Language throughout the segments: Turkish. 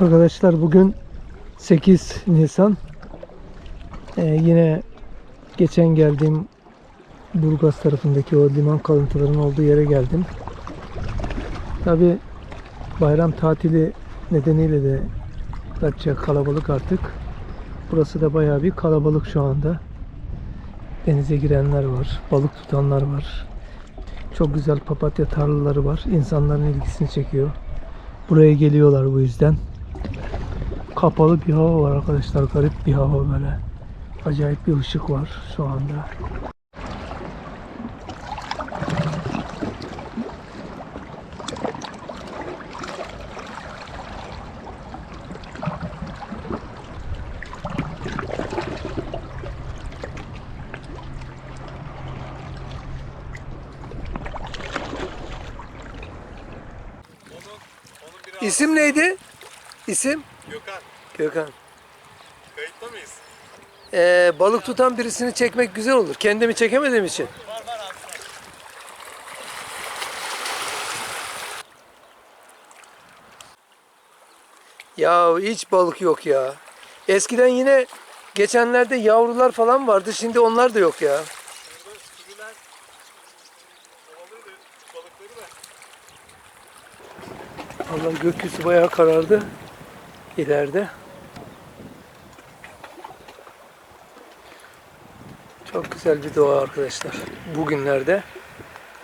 Arkadaşlar bugün 8 Nisan. Ee, yine geçen geldiğim Burgaz tarafındaki o liman kalıntılarının olduğu yere geldim. Tabi bayram tatili nedeniyle de Datça kalabalık artık. Burası da bayağı bir kalabalık şu anda. Denize girenler var, balık tutanlar var. Çok güzel papatya tarlaları var. İnsanların ilgisini çekiyor. Buraya geliyorlar bu yüzden. Kapalı bir hava var arkadaşlar. Garip bir hava böyle. Acayip bir ışık var şu anda. İsim neydi? İsim? Gökhan, Gökhan. kayıtta mıyız? Ee, balık tutan birisini çekmek güzel olur. Kendimi çekemediğim için. Var var abi. Ya hiç balık yok ya. Eskiden yine geçenlerde yavrular falan vardı. Şimdi onlar da yok ya. Allah gökyüzü bayağı karardı. İleride. Çok güzel bir doğa arkadaşlar. Bugünlerde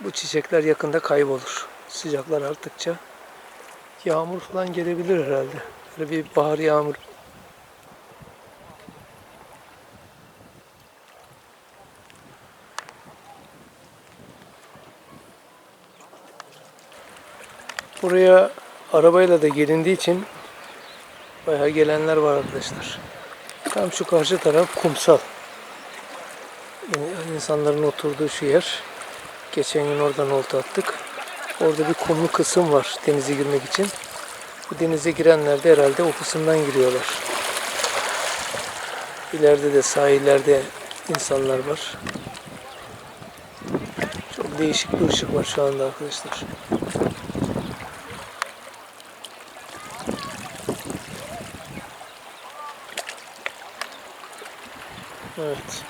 bu çiçekler yakında kaybolur. Sıcaklar arttıkça yağmur falan gelebilir herhalde. Böyle bir bahar yağmur. Buraya arabayla da gelindiği için bayağı gelenler var arkadaşlar. Tam şu karşı taraf kumsal. Yani insanların oturduğu şu yer. Geçen gün oradan olta attık. Orada bir kumlu kısım var denize girmek için. Bu denize girenler de herhalde o kısımdan giriyorlar. İleride de sahillerde insanlar var. Çok değişik bir ışık var şu anda arkadaşlar. Evet.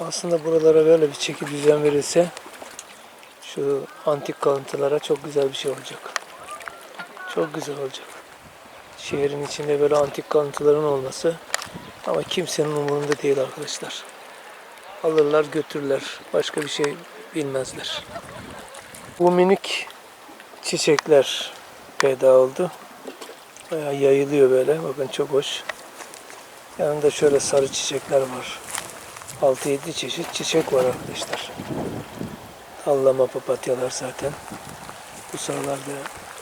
Aslında buralara böyle bir çeki düzen verilse şu antik kalıntılara çok güzel bir şey olacak. Çok güzel olacak. Şehrin içinde böyle antik kalıntıların olması ama kimsenin umurunda değil arkadaşlar. Alırlar götürürler. Başka bir şey bilmezler. Bu minik çiçekler peyda oldu. Bayağı yayılıyor böyle. Bakın çok hoş. Yanında şöyle sarı çiçekler var. 6-7 çeşit çiçek var arkadaşlar. Allama papatyalar zaten. Bu sıralarda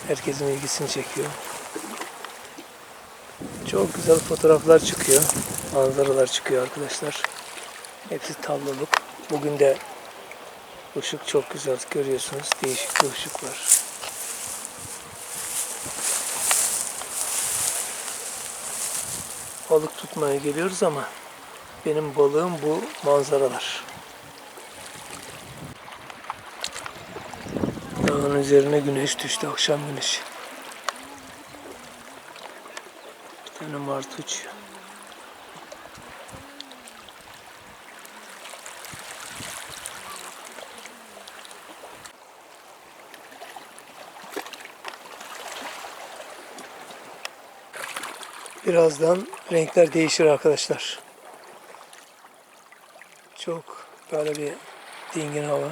herkesin ilgisini çekiyor. Çok güzel fotoğraflar çıkıyor. Manzaralar çıkıyor arkadaşlar. Hepsi tabloluk. Bugün de Işık çok güzel görüyorsunuz. Değişik bir ışık var. Balık tutmaya geliyoruz ama benim balığım bu manzaralar. Dağın üzerine güneş düştü, akşam güneşi. Bir tane martı uçuyor. Birazdan renkler değişir arkadaşlar. Çok böyle bir dingin hava.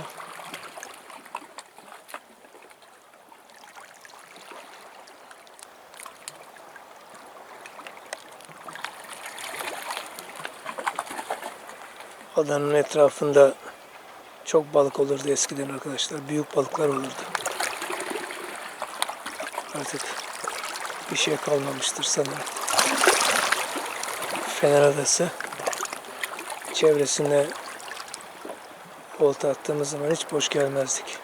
Adanın etrafında çok balık olurdu eskiden arkadaşlar. Büyük balıklar olurdu. Artık bir şey kalmamıştır sanırım. Fener Adası. Çevresine olta attığımız zaman hiç boş gelmezdik.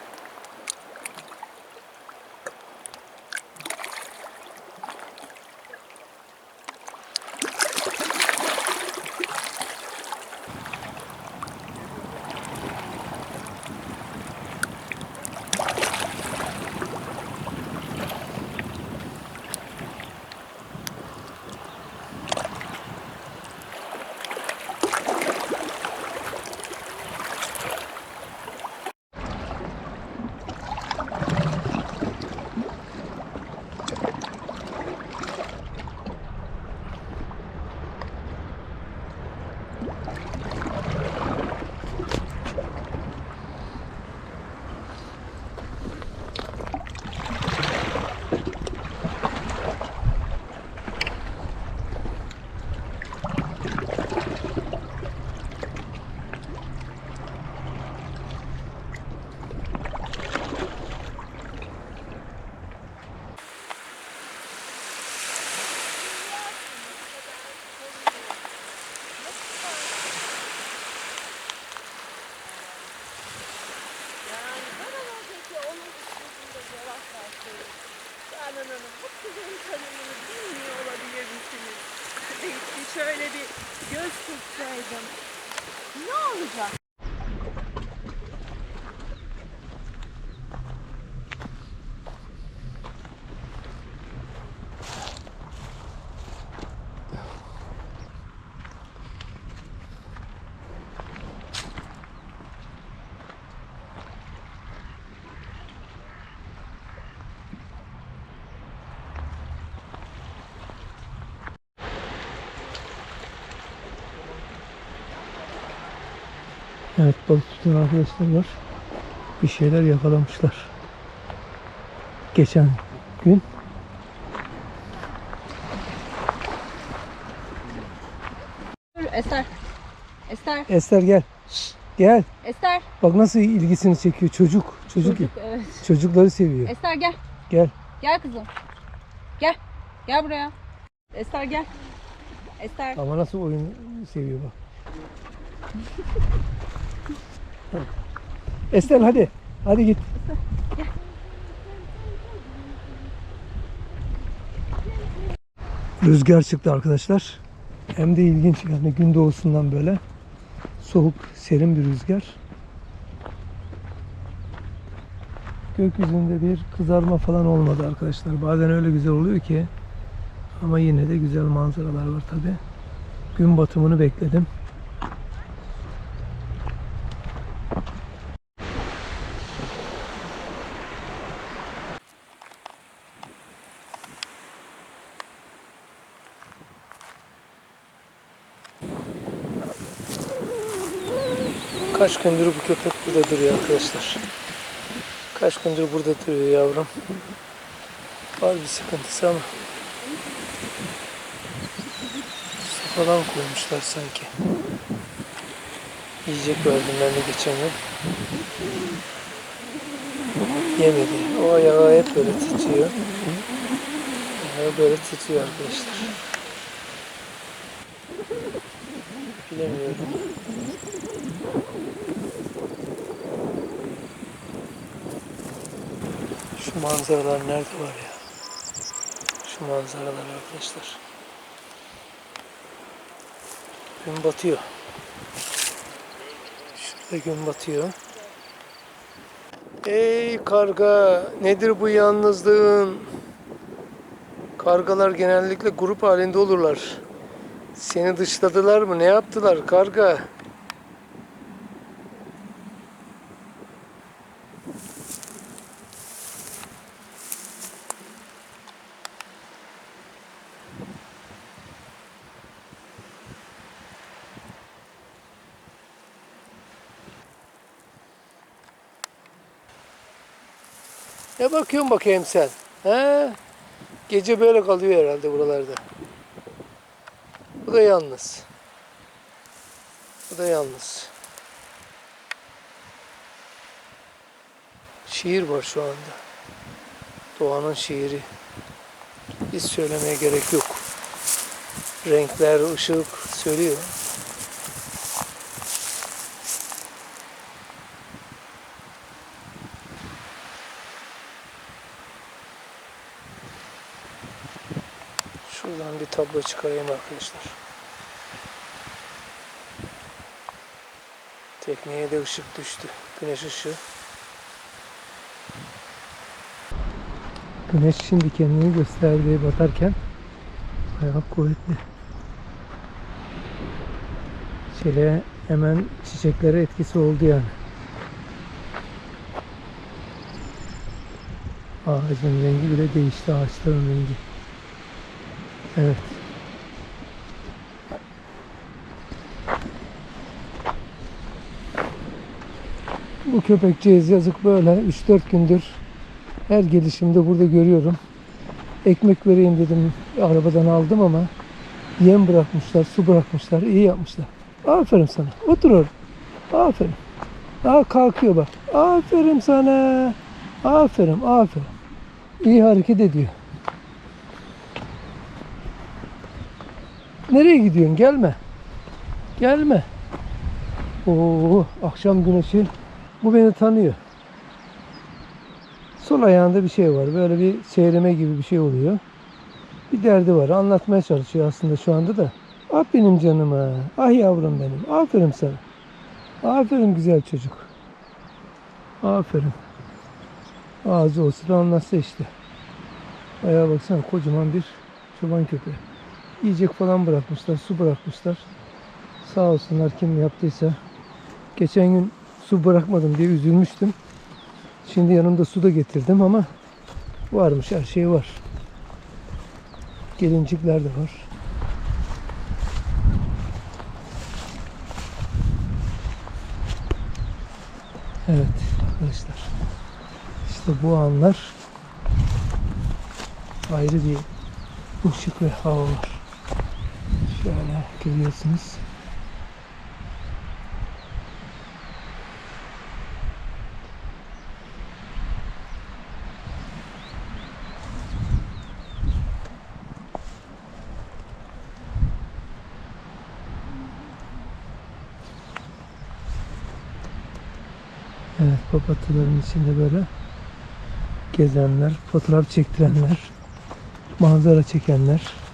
Evet balık tutan arkadaşlar var. Bir şeyler yakalamışlar. Geçen gün. Ester. Ester. Ester gel. Gel. Ester. Bak nasıl ilgisini çekiyor çocuk. Çocuk, Çocuk, evet. çocukları seviyor. Ester gel. Gel. Gel kızım. Gel. Gel buraya. Ester gel. Ester. Ama nasıl oyun seviyor bak. Ester hadi. Hadi git. Rüzgar çıktı arkadaşlar. Hem de ilginç yani gün doğusundan böyle soğuk, serin bir rüzgar. Gökyüzünde bir kızarma falan olmadı arkadaşlar. Bazen öyle güzel oluyor ki ama yine de güzel manzaralar var tabi. Gün batımını bekledim. Kaç gündür bu köpek burada duruyor arkadaşlar. Kaç gündür burada duruyor yavrum. Var bir sıkıntısı ama su koymuşlar sanki. Yiyecek verdim geçen gün. Yemedi. O ayağı hep böyle titriyor. Ayağı böyle titriyor arkadaşlar. Bilemiyorum. Manzaralar nerede var ya? Şu manzaralar arkadaşlar. Gün batıyor. Şurada gün batıyor. Ey karga nedir bu yalnızlığın? Kargalar genellikle grup halinde olurlar. Seni dışladılar mı? Ne yaptılar karga? Ne bakıyorsun bakayım sen? He? Gece böyle kalıyor herhalde buralarda. Bu da yalnız. Bu da yalnız. Şiir var şu anda. Doğanın şiiri. Hiç söylemeye gerek yok. Renkler, ışık söylüyor. Şuradan bir tablo çıkarayım arkadaşlar. Tekneye de ışık düştü. Güneş ışığı. Güneş şimdi kendini gösterdiği batarken bayağı kuvvetli. Şöyle hemen çiçeklere etkisi oldu yani. Ağacın rengi bile değişti ağaçların rengi. Evet. Bu köpekçiyiz yazık böyle 3-4 gündür her gelişimde burada görüyorum. Ekmek vereyim dedim arabadan aldım ama yem bırakmışlar, su bırakmışlar, iyi yapmışlar. Aferin sana. Otur orada. Aferin. Aa kalkıyor bak. Aferin sana. Aferin, aferin. İyi hareket ediyor. Nereye gidiyorsun? Gelme. Gelme. Oo, akşam güneşi. Bu beni tanıyor. Sol ayağında bir şey var. Böyle bir seyreme gibi bir şey oluyor. Bir derdi var. Anlatmaya çalışıyor aslında şu anda da. Ah benim canıma. Ah yavrum benim. Aferin sana. Aferin güzel çocuk. Aferin. Ağzı olsun anlatsa işte. Ayağa baksana kocaman bir çoban köpeği. Yiyecek falan bırakmışlar, su bırakmışlar. Sağ olsunlar kim yaptıysa. Geçen gün su bırakmadım diye üzülmüştüm. Şimdi yanımda su da getirdim ama varmış her şey var. Gelincikler de var. Evet arkadaşlar. İşte bu anlar ayrı bir ışık ve hava var. Şöyle görüyorsunuz. Evet papatyaların içinde böyle gezenler, fotoğraf çektirenler, manzara çekenler.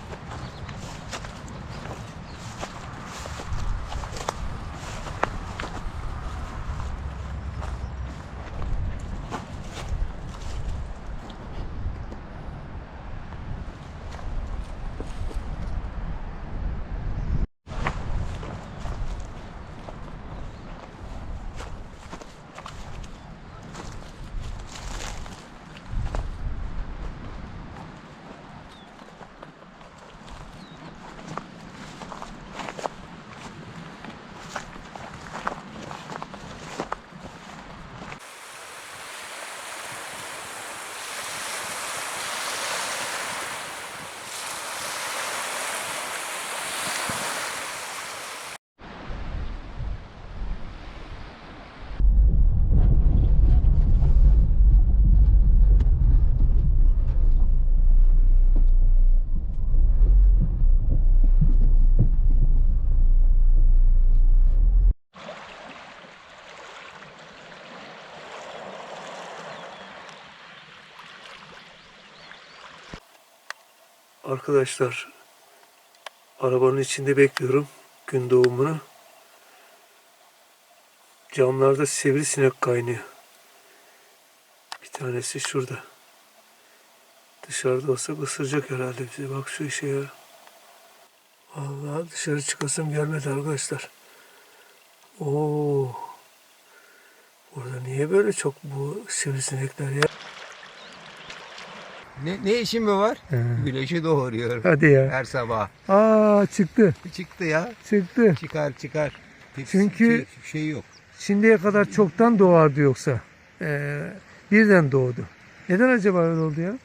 Arkadaşlar arabanın içinde bekliyorum gün doğumunu. Camlarda sivrisinek kaynıyor. Bir tanesi şurada. Dışarıda olsa ısıracak herhalde bizi. Bak şu işe ya. Allah dışarı çıkasım gelmedi arkadaşlar. Oo. Burada niye böyle çok bu sivrisinekler ya? Ne, ne işin mi var? He. Güneşi doğuruyor. Hadi ya. Her sabah. Aa çıktı. Çıktı ya. Çıktı. Çıkar çıkar. Hiç Çünkü- şey, şey yok. Şimdiye kadar çoktan doğardı yoksa. Ee, birden doğdu. Neden acaba öyle oldu ya?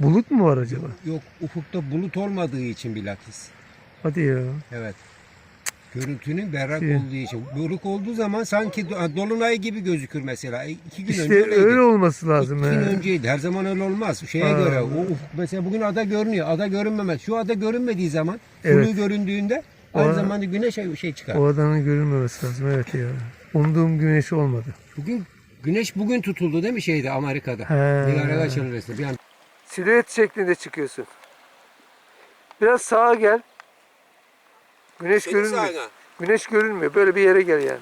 Bulut mu var acaba? Yok ufukta bulut olmadığı için bilakis. Hadi ya. Evet. Görüntünün berrak İyi. olduğu için. Bulut olduğu zaman sanki do- dolunay gibi gözükür mesela. E, İki gün İşte önce öyleydi. öyle olması lazım. İki gün he. önceydi. Her zaman öyle olmaz. Şeye Ha. göre. O ufuk, mesela bugün ada görünüyor. Ada görünmemez. Şu ada görünmediği zaman, Evet. evet. göründüğünde O- aynı zamanda güneş şey, şey çıkar. O adanın görünmemesi lazım. Evet ya. Umduğum güneş olmadı. Bugün güneş bugün tutuldu değil mi şeyde Amerika'da? He. Niagara çevresinde. Bir an Silüet şeklinde çıkıyorsun. Biraz sağa gel. Güneş görünmüyor. Güneş görünmüyor. Böyle bir yere gel yani.